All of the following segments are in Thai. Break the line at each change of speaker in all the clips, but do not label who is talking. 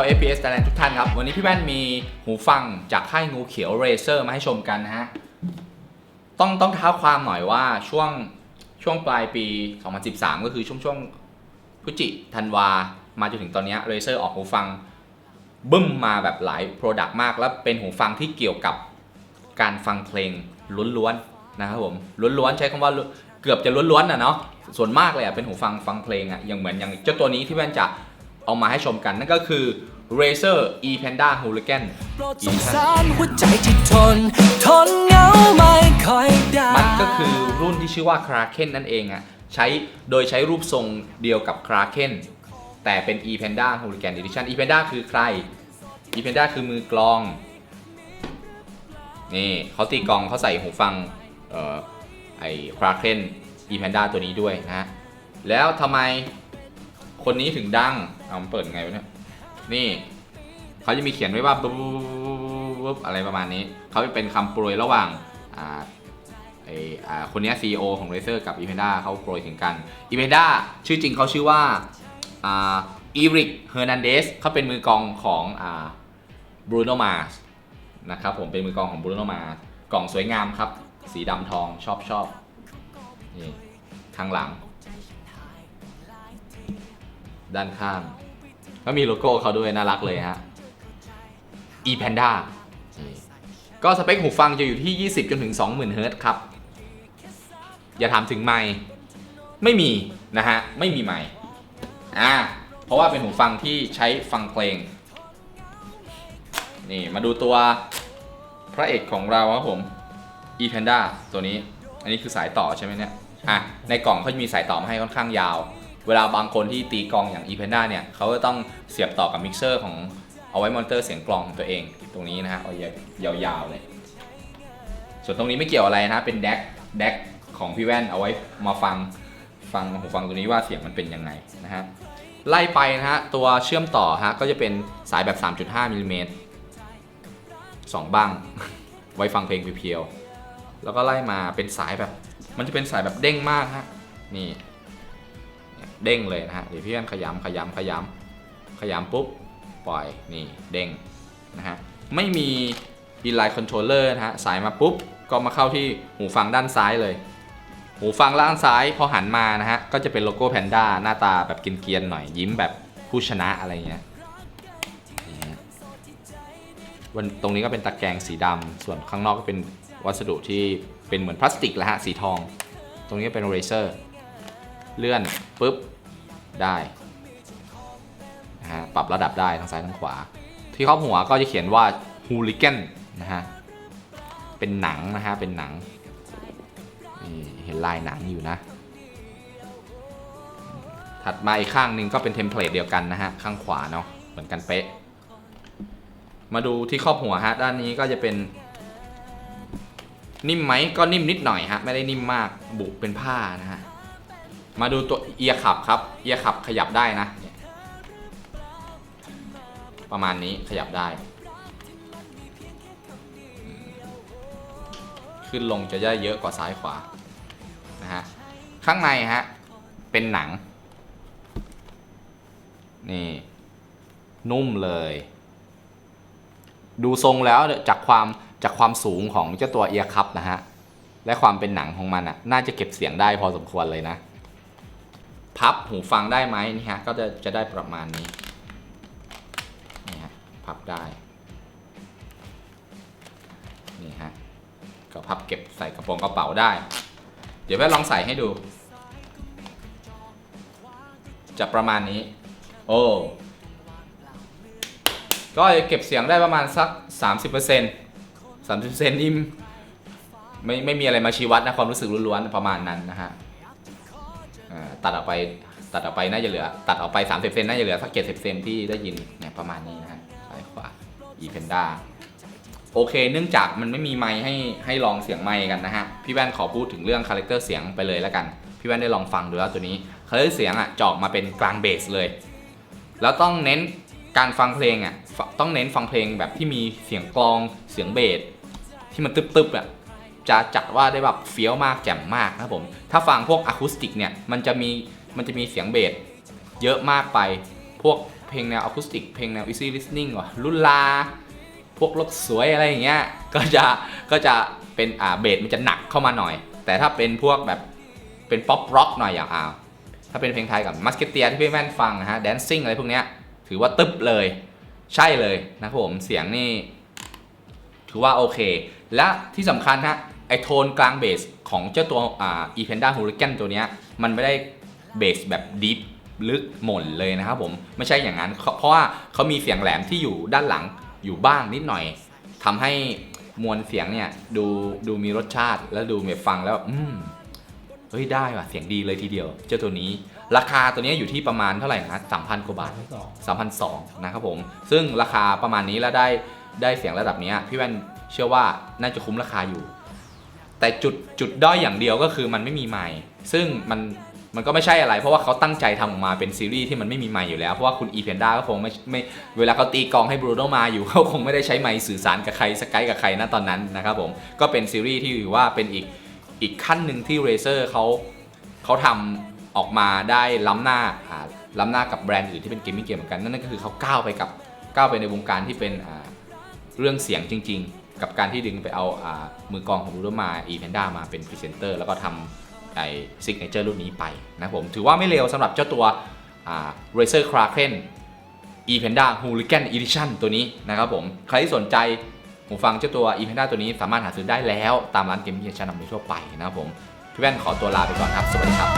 าว FPS Thailand ทุกท่านครับ วันนี้พี่แว่นมีหูฟังจากค่ายงูเขียว Razer มาให้ชมกันนะฮะ ต้องต้องเท้าความหน่อยว่าช่วงช่วงปลายปี 2013 ก็คือช่วงช่วงพฤศจิธันวา มาจนถึงตอนนี้ Razer ออกหูฟังบึ้มมาแบบหลาย Product มาก แล้วเป็นหูฟังที่เกี่ยวกับการฟังเพลงล้วนๆนะครับผมล้วนๆใช้คำว่าเกือบจะล้วนๆนะเนาะส่วนมากเลยอะเป็นหูฟังฟังเพลงอะอย่างเหมือนอย่างเจ้าตัวนี้ที่แว่นจะ เอามาให้ชมกัน นั่นก็คือ Razer E Panda Hooligan
โปรดสงสารหัวใจที่ทนทนเหงาไม่ค่อยได้
มันก็คือรุ่นที่ชื่อว่า Kraken นั่นเองอะใช้โดยใช้รูปทรงเดียวกับ Kraken แต่เป็น E Panda Hooligan Edition E Panda คือใคร E Panda คือมือกลอง นี่เขาตีกลองเขาใส่หูฟังเอ่อไอ้ Kraken E Panda ตัวนี้ด้วยนะฮะแล้วทำไม คนนี้ถึงดังเอามันเปิดไงวะเนี่ยนี่เขาจะมีเขียนไว้ว่าปุ๊บปุ๊บอะไรประมาณนี้ เขาเป็นคำโปรยระหว่างอ่าไออ่าคนนี้ซีอของ Razer กับ e p e n d a เขาโปรยถึงกัน e p e n d a ชื่อจริงเขาชื่อว่าอ่าอีริกเฮอร์นันเดสเขาเป็นมือกองของอ่าบรูโนมาสนะครับผมเป็นมือกองของบรูโนมาสกล่องสวยงามครับ สีดำทองชอบชอบนี่ข้างหลัง ด้านข้าง ก็มีโลโก้เขาด้วยน่ารักเลยฮะ e panda ก็สเปคหูฟังจะอยู่ที่ 20 จนถึง 20,000 เฮิรต์ครับ อย่าถามถึงไมค์ไม่มีนะฮะ ไม่มีไมค์อ่า เพราะว่าเป็นหูฟังที่ใช้ฟังเพลง นี่มาดูตัวพระเอกของเราครับผม e panda ตัวนี้ อันนี้คือสายต่อใช่ไหมเนี่ย อะ ในกล่องเขาจะมีสายต่อมาให้ค่อนข้างยาว เวลาบางคนที่ตีกลองอย่าง e p a n d a เนี่ยเขาก็ต้องเสียบต่อกับมิกเซอร์ของเอาไว้มอนิเตอร์เสียงกลองของตัวเอง ตรงนี้นะฮะเอายาวๆเลย ส่วนตรงนี้ไม่เกี่ยวอะไรนะเป็นแดกแดกของพี่แว่นเอาไว้มาฟังฟังหูฟังตัวนี้ว่าเสียงมันเป็นยังไงนะฮะไล่ไปนะฮะตัวเชื่อมต่อฮะก็จะเป็นสายแบบ 3.5มิลลิเมตรสองบ้าง ไว้ฟังเพลงเพียวๆแล้วก็ไล่มาเป็นสายแบบ มันจะเป็นสายแบบเด้งมากฮะนี่ เด้งเลยนะฮะเดี๋ยวพี่แว่นขยำขยำขยำขยำปุ๊บปล่อยนี่เด้งนะฮะไม่มี inline controller นะฮะสายมาปุ๊บก็มาเข้าที่หูฟังด้านซ้ายเลย หูฟังด้านซ้ายพอหันมานะฮะก็จะเป็นโลโก้แพนด้าหน้าตาแบบกินเกียนหน่อยยิ้มแบบผู้ชนะอะไรเงี้ยวันตรงนี้ก็เป็นตะแกรงสีดำส่วนข้างนอกก็เป็นวัสดุที่เป็นเหมือนพลาสติกแหละฮะสีทอง ตรงนี้เป็นเรเซอร์ เลื่อนปุ๊บได้นะฮะปรับระดับได้ทั้งซ้ายทั้งขวา ที่ครอบหัวก็จะเขียนว่า hooligan นะฮะเป็นหนังนะฮะเป็นหนังนี่เห็นลายหนังอยู่นะ ถัดมาอีกข้างหนึ่งก็เป็นเทมเพลตเดียวกันนะฮะข้างขวาเนาะเหมือนกันเป๊ะ มาดูที่ครอบหัวฮะด้านนี้ก็จะเป็น นิ่มไหมก็นิ่มนิดหน่อยฮะไม่ได้นิ่มมากบุเป็นผ้านะฮะ มาดูตัวเอียขับครับ เอียขับขยับได้นะ ประมาณนี้ขยับได้ ขึ้นลงจะได้เยอะกว่าซ้ายขวา นะฮะ ข้างในฮะ เป็นหนัง นี่ นุ่มเลย ดูทรงแล้วจากความจากความสูงของเจ้าตัวเอียคับนะฮะ และความเป็นหนังของมันอะ น่าจะเก็บเสียงได้พอสมควรเลยนะ พับหูฟังได้ไหมนี่ฮะก็จะจะได้ประมาณนี้นี่ฮะพับได้นี่ฮะก็พับเก็บใส่กระโปรงกระเป๋าได้ เดี๋ยวแม่ลองใส่ให้ดู จะประมาณนี้ โอ้ก็เก็บเสียงได้ประมาณสัก 30% 30%นี่ไม่ไม่มีอะไรมาชี้วัดนะความรู้สึกล้วนๆประมาณนั้นนะฮะ ตัดออกไปตัดออกไปน่าจะเหลือ ตัดออกไป 30 เซนน่าจะเหลือสัก70เซนที่ได้ยินเนี่ยประมาณนี้นะฮะซ้ายขวา e p e n d a โอเค เนื่องจากมันไม่มีไมค์ให้ให้ลองเสียงไมค์กันนะฮะ พี่แว่นขอพูดถึงเรื่องคาแรคเตอร์เสียงไปเลยแล้วกัน พี่แว่นได้ลองฟังดูแล้วตัวนี้คาแรคเตอร์เสียงอะจอกมาเป็นกลางเบสเลย แล้วต้องเน้นการฟังเพลงอะต้องเน้นฟังเพลงแบบที่มีเสียงกลองเสียงเบสที่มันตึบๆอะ จะจัดว่าได้แบบเฟี้ยวมากแจ่มมากนะครับผม ถ้าฟังพวกอะคูสติกเนี่ยมันจะมีมันจะมีเสียงเบสเยอะมากไป พวกเพลงแนวอะคูสติกเพลงแนว easy listening ว่ะลุลา พวกรถสวยอะไรอย่างเงี้ยก็จะก็จะเป็นอ่าเบสมันจะหนักเข้ามาหน่อย แต่ถ้าเป็นพวกแบบเป็นป๊อปร็อกหน่อยอย่างอ่าถ้าเป็นเพลงไทยกับมัสเกเตียที่พี่แม่นฟังนะฮะแดนซิ่งอะไรพวกเนี้ยถือว่าตึ๊บเลย ใช่เลยนะครับผมเสียงนี่ถือว่าโอเค และที่สำคัญฮะ ไอโทนกลางเบสของเจ้าตัวอ่า e p a n d a Hurricane ตัวเนี้ยมันไม่ได้เบสแบบดีฟลึกหม่นเลยนะครับผมไม่ใช่อย่างนั้น เพราะว่าเขามีเสียงแหลมที่อยู่ด้านหลังอยู่บ้างนิดหน่อยทำให้มวลเสียงเนี่ยดูดูมีรสชาติแล้วดูแบบฟังแล้ว อืมเฮ้ยได้ว่ะเสียงดีเลยทีเดียว เจ้าตัวนี้ ราคาตัวนี้อยู่ที่ประมาณเท่าไหร่นะสามพันกว่าบาท3,200นสองนะครับผม ซึ่งราคาประมาณนี้แล้วได้ได้เสียงระดับเนี้ยพี่แว่นเชื่อว่าน่าจะคุ้มราคาอยู่ แต่จุดจุดด้อยอย่างเดียวก็คือมันไม่มีไมค์ซึ่งมันมันก็ไม่ใช่อะไร เพราะว่าเขาตั้งใจทำออกมาเป็นซีรีส์ที่มันไม่มีไมค์อยู่แล้ว เพราะว่าคุณอีเพนด้าก็คงไม่ไม่เวลาเขาตีกลองให้บรูโนมาอยู่ เขาคงไม่ได้ใช้ไมค์สื่อสารกับใครสกายกับใครนะตอนนั้นนะครับผมก็เป็นซีรีส์ที่ถือว่าเป็นอีกอีกขั้นหนึ่งที่เรเซอร์เขาเขาทำออกมาได้ล้ำหน้าอ่าล้ำหน้ากับแบรนด์อื่นที่เป็นเกมมิ่งเกมเหมือนกันนั่นก็คือเขาก้าวไปกับก้าวไปในวงการที่เป็นอ่าเรื่องเสียงจริง ๆ กับการที่ดึงไปเอาอามือกองของบูโรมาอีแพนด้ามาเป็นพรีเซนเตอร์แล้วก็ทำไอซิกเนเจอร์รุ่นนี้ไปนะผมถือว่าไม่เลวสำหรับเจ้าตัวอ่า Razer Kraken e p a n d a Hooligan Edition ตัวนี้นะครับผม ใครที่สนใจหูฟังเจ้าตัว e p a n d a ตัวนี้สามารถหาซื้อได้แล้วตามร้านเกมมิ่งชั้นนำโดยทั่วไปนะครับผม พี่แว่นขอตัวลาไปก่อนครับ สวัสดีครับ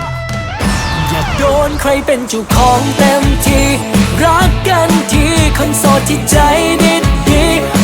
อยากโดนใครเป็นเจ้าของเต็มที่ รักกันทีคนโสดที่ใจดีดี